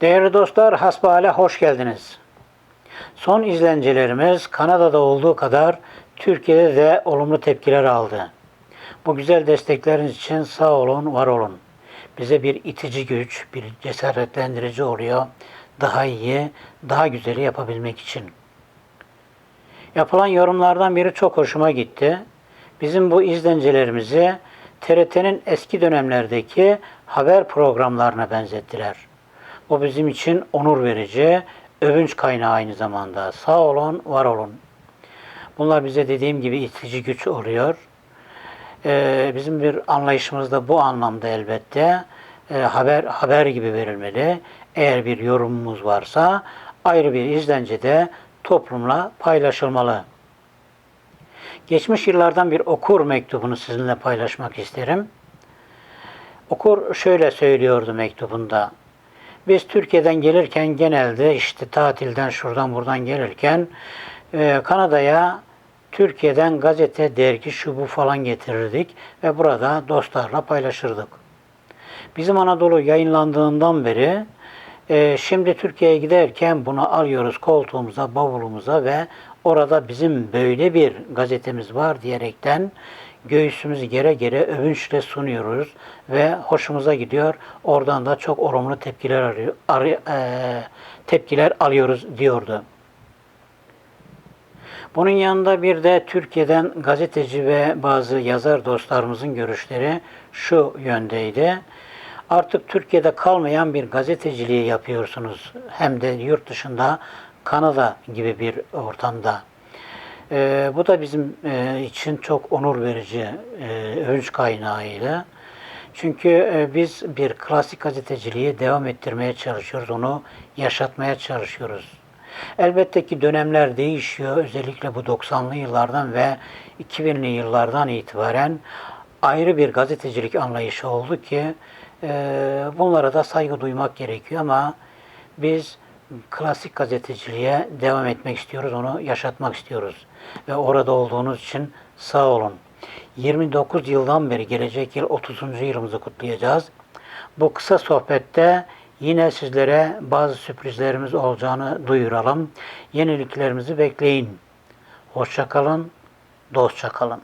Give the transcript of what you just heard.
Değerli dostlar, hasbihale hoş geldiniz. Son izlencelerimiz Kanada'da olduğu kadar Türkiye'de de olumlu tepkiler aldı. Bu güzel destekleriniz için sağ olun, var olun. Bize bir itici güç, bir cesaretlendirici oluyor. Daha iyi, daha güzeli yapabilmek için. Yapılan yorumlardan biri çok hoşuma gitti. Bizim bu izlencelerimizi TRT'nin eski dönemlerdeki haber programlarına benzettiler. Bu bizim için onur verici, övünç kaynağı aynı zamanda. Sağ olun, var olun. Bunlar bize dediğim gibi itici güç oluyor. Ee, bizim bir anlayışımız da bu anlamda elbette. Ee, haber haber gibi verilmeli. Eğer bir yorumumuz varsa ayrı bir izlencede toplumla paylaşılmalı. Geçmiş yıllardan bir okur mektubunu sizinle paylaşmak isterim. Okur şöyle söylüyordu mektubunda. Biz Türkiye'den gelirken genelde işte tatilden şuradan buradan gelirken e, Kanada'ya Türkiye'den gazete, dergi, şu bu falan getirirdik ve burada dostlarla paylaşırdık. Bizim Anadolu yayınlandığından beri e, şimdi Türkiye'ye giderken bunu alıyoruz koltuğumuza, bavulumuza ve orada bizim böyle bir gazetemiz var diyerekten göğsümüzü gere gere övünçle sunuyoruz ve hoşumuza gidiyor. Oradan da çok olumlu tepkiler arıyor, arı- e, tepkiler alıyoruz diyordu. Bunun yanında bir de Türkiye'den gazeteci ve bazı yazar dostlarımızın görüşleri şu yöndeydi. Artık Türkiye'de kalmayan bir gazeteciliği yapıyorsunuz. Hem de yurt dışında Kanada gibi bir ortamda. Ee, bu da bizim e, için çok onur verici, e, övünç kaynağıydı. Çünkü e, biz bir klasik gazeteciliği devam ettirmeye çalışıyoruz, onu yaşatmaya çalışıyoruz. Elbette ki dönemler değişiyor. Özellikle bu 90'lı yıllardan ve 2000'li yıllardan itibaren ayrı bir gazetecilik anlayışı oldu ki e, bunlara da saygı duymak gerekiyor ama biz klasik gazeteciliğe devam etmek istiyoruz, onu yaşatmak istiyoruz. Ve orada olduğunuz için sağ olun. 29 yıldan beri gelecek yıl 30. yılımızı kutlayacağız. Bu kısa sohbette yine sizlere bazı sürprizlerimiz olacağını duyuralım. Yeniliklerimizi bekleyin. Hoşça kalın, dostça kalın.